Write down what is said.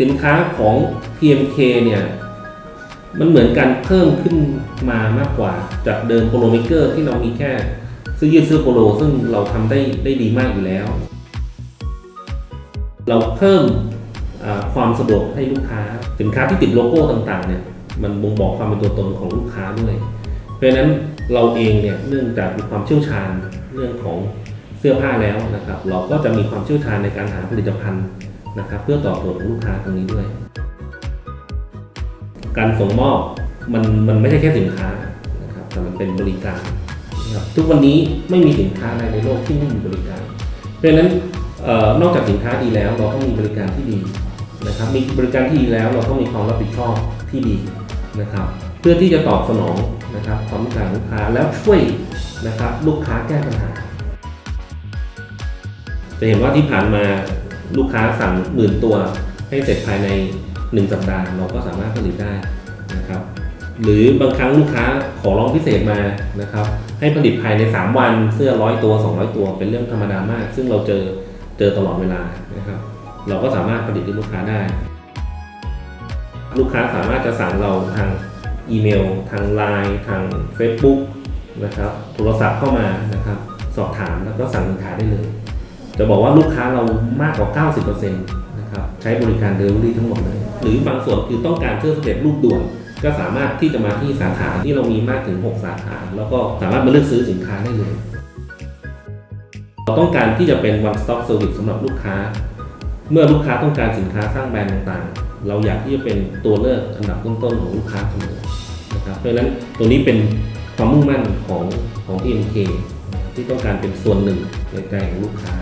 สินค้าของ PMK เนี่ยมันเหมือนการเพิ่มขึ้นมามากกว่าจากเดิมโปโลเมเกอร์ที่เรามีแค่เสื้อยืดเสื้อโปโล ซึ่งเราทำได้ได้ดีมากอยู่แล้ว เราเพิ่มความสะดวกให้ลูกค้า สินค้าที่ติดโลโก้ต่างๆเนี่ยมันบ่งบอกความเป็นตัวตนของลูกค้าด้วย เพราะฉะนั้นเราเองเนี่ยเนื่องจากมีความเชี่ยวชาญเรื่องของเสื้อผ้าแล้วนะครับ เราก็จะมีความเชี่ยวชาญในการหาผลิตภัณฑ์ นะครับเพื่อตอบโจทย์ของลูกค้าตรงนี้ด้วย การส่งมอบมันมันไม่ใช่แค่สินค้านะครับแต่มันเป็นบริการนะครับทุกวันนี้ไม่มีสินค้าอะไรในโลกที่ไม่มีบริการ เพราะฉะนั้นออนอกจากสินค้าดีแล้วเราต้องมีบริการที่ดีนะครับมีบริการที่ดีแล้วเราต้องมีความรับผิดชอบที่ดีนะครับเพื่อที่จะตอบสนองนะครับความต้องการลูกค้าแล้วช่วยนะครับลูกค้าแก้ปัญหาจะเห็นว่าที่ผ่านมา ลูกค้าสั่งหมื่นตัวให้เสร็จภายใน 1 สัปดาห์ เราก็สามารถผลิตได้นะครับหรือบางครั้งลูกค้าขอร้องพิเศษมานะครับให้ผลิตภายใน 3 วันเสื้อร้อยตัว 200 ตัวเป็นเรื่องธรรมดามาก ซึ่งเราเจอเจอตลอดเวลานะครับเราก็สามารถผลิตให้ลูกค้าได้ ลูกค้าสามารถจะสั่งเราทางอีเมล ทาง Line ทาง Facebook นะครับโทรศัพท์เข้ามานะครับสอบถามแล้วก็สั่งสินค้าได้เลย จะบอกว่าลูกค้าเรามากกว่า 90%นะครับใช้บริการเดลิเวอรี่ทั้งหมดเลย หรือบางส่วนคือต้องการเสื้อสเร็จรูปด่วน ก็สามารถที่จะมาที่สาขาที่เรามีมากถึง 6 สาขา แล้วก็สามารถมาเลือกซื้อสินค้าได้เลย เราต้องการที่จะเป็น one stop service สำหรับลูกค้า เมื่อลูกค้าต้องการสินค้าสร้างแบรนด์ต่างๆ เราอยากที่จะเป็นตัวเลือกอันดับต้นๆของลูกค้าเสมอนะครับเพราะฉะนั้นตัวนี้เป็นความมุ่งมั่นของของ PMK ที่ต้องการเป็นส่วนหนึ่งในใจของลูกค้า